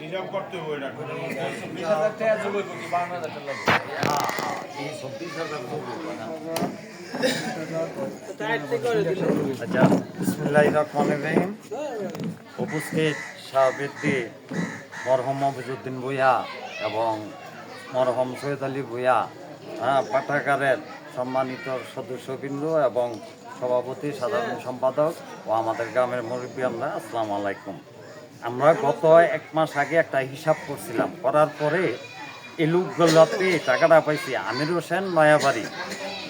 হিসাব করতে হবে এটা আচ্ছা বিসমুল্লাহ রহমান রহিম। উপস্থিত শাহবৃদ্ধি মরহম মফিজুদ্দিন ভূঁইয়া এবং মরহম সৈয়দ আলী ভূঁইয়া হ্যাঁ পাঠাগারের সম্মানিত সদস্যবৃন্দ এবং সভাপতি, সাধারণ সম্পাদক ও আমাদের গ্রামের মুরব্বীরা আসসালামু আলাইকুম। আমরা গত এক মাস আগে একটা হিসাব করছিলাম। করার পরে এলুগুলাতে টাকাটা পাইছি আমির হোসেন নয়াবাড়ি,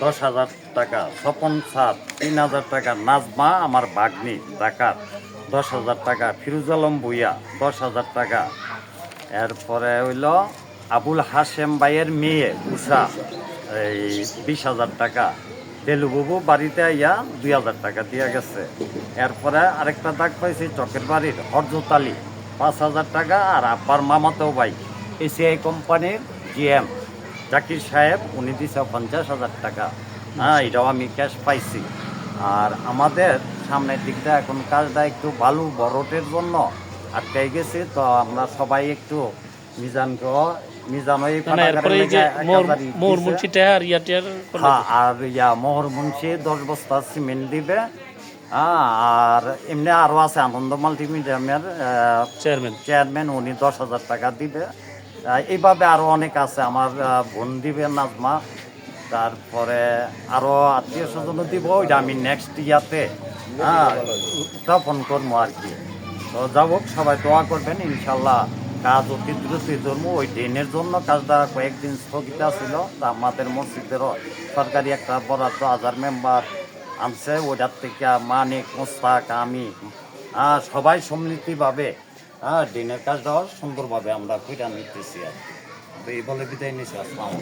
দশ হাজার টাকা, স্বপন স্যার তিন হাজার টাকা, নাজমা আমার বাগনি ঢাকার দশ হাজার টাকা, ফিরুজ আলম ভুইয়া দশ হাজার টাকা এরপরে হইল আবুল হাশেম ভাইয়ের মেয়ে উষা। এই বিশ হাজার টাকা। দেলুবাবু বাড়িতে আইয়া দুই হাজার টাকা দিয়া গেছে। এরপরে আরেকটা দাগ পাইছি চকের বাড়ির হরজত পাঁচ হাজার টাকা আর আব্বার মামাতেও ভাই, এসিআই কোম্পানির জিএম। জাকির সাহেব, উনি দিছে পঞ্চাশ হাজার টাকা। হ্যাঁ এটাও আমি ক্যাশ পাইছি। আর আমাদের সামনের দিকটা এখন কাজটা একটু বালু বরটের জন্য। আটকাই গেছে তো আমরা সবাই একটু মিজানকে মিজান ওই না, না, এরপরে এই যে মোর মোর মুন্সিটা আর ইয়াটিয়ার হ্যাঁ আর ইয়া মোহর মুন্সি দশ বস্তা সিমেন্ট দিবে। হ্যাঁ আর এমনি আরও আছে আনন্দ মাল্টিমিডিয়ামের চেয়ারম্যান চেয়ারম্যান উনি দশ হাজার টাকা দিবে। এইভাবে আরও অনেক আছে আমার বোন দিবে নাজমা। তারপরে আরও আত্মীয় স্বজনও দিব ওইটা আমি নেক্সট ইয়াতে হ্যাঁ উত্থাপন করব আর কি। তো যাব সবাই দোয়া করবেন, ইনশাল্লাহ কাজ অতি দ্রুত ধর্ম, ওই দিনের জন্য কাজটা কয়েকদিন স্থগিত ছিল তা আমাদের মসজিদেরও সরকারি একটা বরাদ্দ হাজার মেম্বার আনছে, ওইটার থেকে মানিক, মোস্তাক, আমি সবাই সম্মিলিতভাবে হ্যাঁ দিনের কাজটাও সুন্দরভাবে আমরা কইরা নিতেছি আর এই বলে বিদায় নিচ্ছি আসসালামু